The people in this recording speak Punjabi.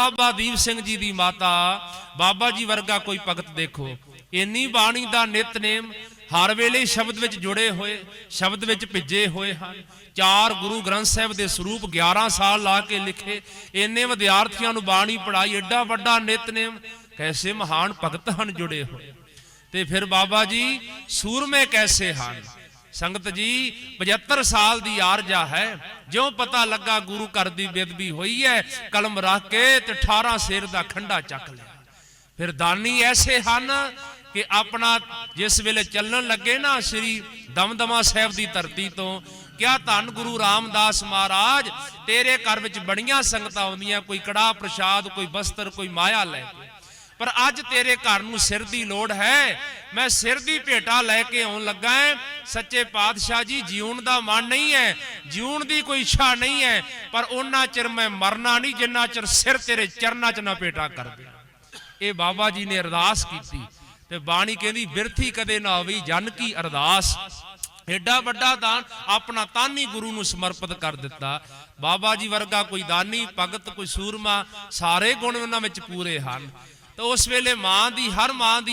ਬਾਬਾ ਦੀਪ ਸਿੰਘ ਜੀ ਦੀ ਮਾਤਾ, ਬਾਬਾ ਜੀ ਵਰਗਾ ਕੋਈ ਭਗਤ ਦੇਖੋ। ਇੰਨੀ ਬਾਣੀ ਦਾ ਨਿਤਨੇਮ ਹਰ ਵੇਲੇ ਸ਼ਬਦ ਵਿੱਚ ਜੁੜੇ ਹੋਏ, ਸ਼ਬਦ ਵਿੱਚ ਭਿੱਜੇ ਹੋਏ ਹਨ। ਚਾਰ ਗੁਰੂ ਗ੍ਰੰਥ ਸਾਹਿਬ ਦੇ ਸਰੂਪ 11 ਸਾਲ ਲਾ ਕੇ ਲਿਖੇ, ਇੰਨੇ ਵਿਦਿਆਰਥੀਆਂ ਨੂੰ ਬਾਣੀ ਪੜਾਈ ਐਡਾ ਵੱਡਾ ਨਿਤਨੇਮ ਕੈਸੇ ਮਹਾਨ ਭਗਤ ਹਨ ਜੁੜੇ ਹੋਏ। ਤੇ ਫਿਰ ਬਾਬਾ ਜੀ ਸੂਰਮੇ ਕੈਸੇ ਹਨ? ਸੰਗਤ ਜੀ 75 ਸਾਲ ਦੀ ਆਰਜਾ ਹੈ। ਜਿਉਂ ਪਤਾ ਲੱਗਾ ਗੁਰੂ ਘਰ ਦੀ ਬੇਦਬੀ ਹੋਈ ਹੈ, ਕਲਮ ਰੱਖ ਕੇ ਤੇ 18 ਸ਼ੇਰ ਦਾ ਖੰਡਾ ਚੱਕ ਲਿਆ। ਫਿਰ ਦਾਨੀ ਐਸੇ ਹਨ ਕਿ ਆਪਣਾ ਜਿਸ ਵੇਲੇ ਚੱਲਣ ਲੱਗੇ ਨਾ ਸ੍ਰੀ ਦਮਦਮਾ ਸਾਹਿਬ ਦੀ ਧਰਤੀ ਤੋਂ, ਕਿਆ ਧੰਨ ਗੁਰੂ ਰਾਮਦਾਸ ਮਹਾਰਾਜ, ਤੇਰੇ ਘਰ ਵਿੱਚ ਬੜੀਆਂ ਸੰਗਤਾਂ ਆਉਂਦੀਆਂ, ਕੋਈ ਕੜਾ ਪ੍ਰਸ਼ਾਦ, ਕੋਈ ਬਸਤਰ, ਕੋਈ ਮਾਇਆ ਲੈ ਕੇ। ਪਰ ਅੱਜ ਤੇਰੇ ਘਰ ਨੂੰ ਸਿਰ ਦੀ ਲੋੜ ਹੈ ਮੈਂ ਸਿਰ ਦੀ ਭੇਟਾ ਲੈ ਕੇ ਆਉਣ ਲੱਗਾ ਹਾਂ ਸੱਚੇ ਪਾਤਸ਼ਾਹ ਜੀ, ਜਿਉਣ ਦਾ ਮਨ ਨਹੀਂ ਹੈ ਜਿਉਣ ਦੀ ਕੋਈ ਇੱਛਾ ਨਹੀਂ ਹੈ ਪਰ ਉਹਨਾਂ ਚਿਰ ਮੈਂ ਮਰਨਾ ਨਹੀਂ, ਜਿੰਨਾ ਚਿਰ ਸਿਰ ਤੇਰੇ ਚਰਨਾਂ 'ਚ ਨਾ ਭੇਟਾ ਕਰ ਦੇ। ਇਹ ਬਾਬਾ ਜੀ ਨੇ ਅਰਦਾਸ ਕੀਤੀ। ਤੇ ਬਾਣੀ ਕਹਿੰਦੀ, ਬਿਰਥੀ ਕਦੇ ਨਾ ਹੋਵੀ, ਜਨ ਕੀ ਅਰਦਾਸ। ਐਡਾ ਵੱਡਾ ਦਾਨ, ਆਪਣਾ ਤਨ ਹੀ ਗੁਰੂ ਨੂੰ ਸਮਰਪਿਤ ਕਰ ਦਿੱਤਾ। ਬਾਬਾ ਜੀ ਵਰਗਾ ਕੋਈ ਦਾਨੀ, ਭਗਤ, ਕੋਈ ਸੂਰਮਾ, ਸਾਰੇ ਗੁਣ ਉਹਨਾਂ ਵਿੱਚ ਪੂਰੇ ਹਨ। ਤਾਂ ਉਸ ਵੇਲੇ ਮਾਂ ਦੀ, ਹਰ ਮਾਂ ਦੀ